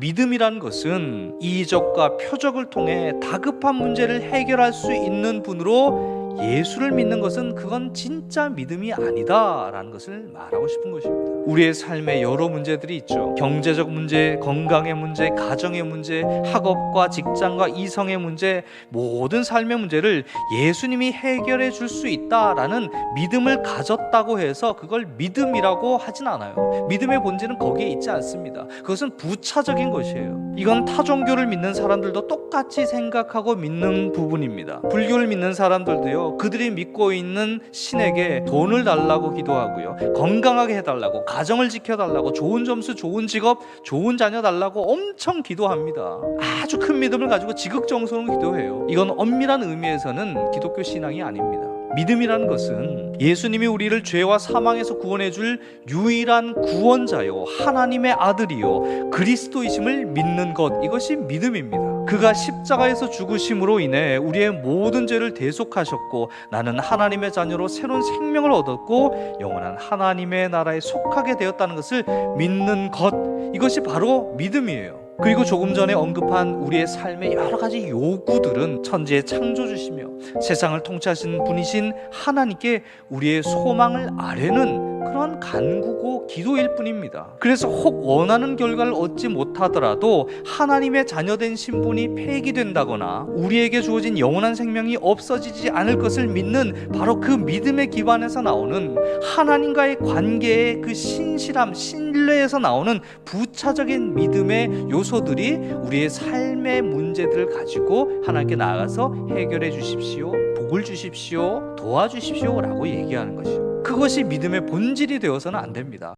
믿음이란 것은 이적과 표적을 통해 다급한 문제를 해결할 수 있는 분으로 예수를 믿는 것은 그건 진짜 믿음이 아니다라는 것을 말하고 싶은 것입니다. 우리의 삶에 여러 문제들이 있죠. 경제적 문제, 건강의 문제, 가정의 문제, 학업과 직장과 이성의 문제, 모든 삶의 문제를 예수님이 해결해 줄 수 있다라는 믿음을 가졌다고 해서 그걸 믿음이라고 하진 않아요. 믿음의 본질은 거기에 있지 않습니다. 그것은 부차적인 것이에요. 이건 타 종교를 믿는 사람들도 똑같이 생각하고 믿는 부분입니다. 불교를 믿는 사람들도요, 그들이 믿고 있는 신에게 돈을 달라고 기도하고요, 건강하게 해달라고, 가정을 지켜달라고, 좋은 점수, 좋은 직업, 좋은 자녀 달라고 엄청 기도합니다. 아주 큰 믿음을 가지고 지극정성으로 기도해요. 이건 엄밀한 의미에서는 기독교 신앙이 아닙니다. 믿음이라는 것은 예수님이 우리를 죄와 사망에서 구원해 줄 유일한 구원자요 하나님의 아들이요 그리스도이심을 믿는 것 이것이 믿음입니다. 그가 십자가에서 죽으심으로 인해 우리의 모든 죄를 대속하셨고 나는 하나님의 자녀로 새로운 생명을 얻었고 영원한 하나님의 나라에 속하게 되었다는 것을 믿는 것 이것이 바로 믿음이에요. 그리고 조금 전에 언급한 우리의 삶의 여러 가지 요구들은 천지의 창조주시며 세상을 통치하시는 분이신 하나님께 우리의 소망을 아뢰는 그런 간구고 기도일 뿐입니다. 그래서 혹 원하는 결과를 얻지 못하더라도 하나님의 자녀된 신분이 폐기된다거나 우리에게 주어진 영원한 생명이 없어지지 않을 것을 믿는 바로 그 믿음의 기반에서 나오는 하나님과의 관계의 그 신실함, 신뢰에서 나오는 부차적인 믿음의 요소들이 우리의 삶의 문제들을 가지고 하나님께 나아가서 해결해 주십시오. 복을 주십시오. 도와주십시오 라고 얘기하는 것이요. 그것이 믿음의 본질이 되어서는 안 됩니다.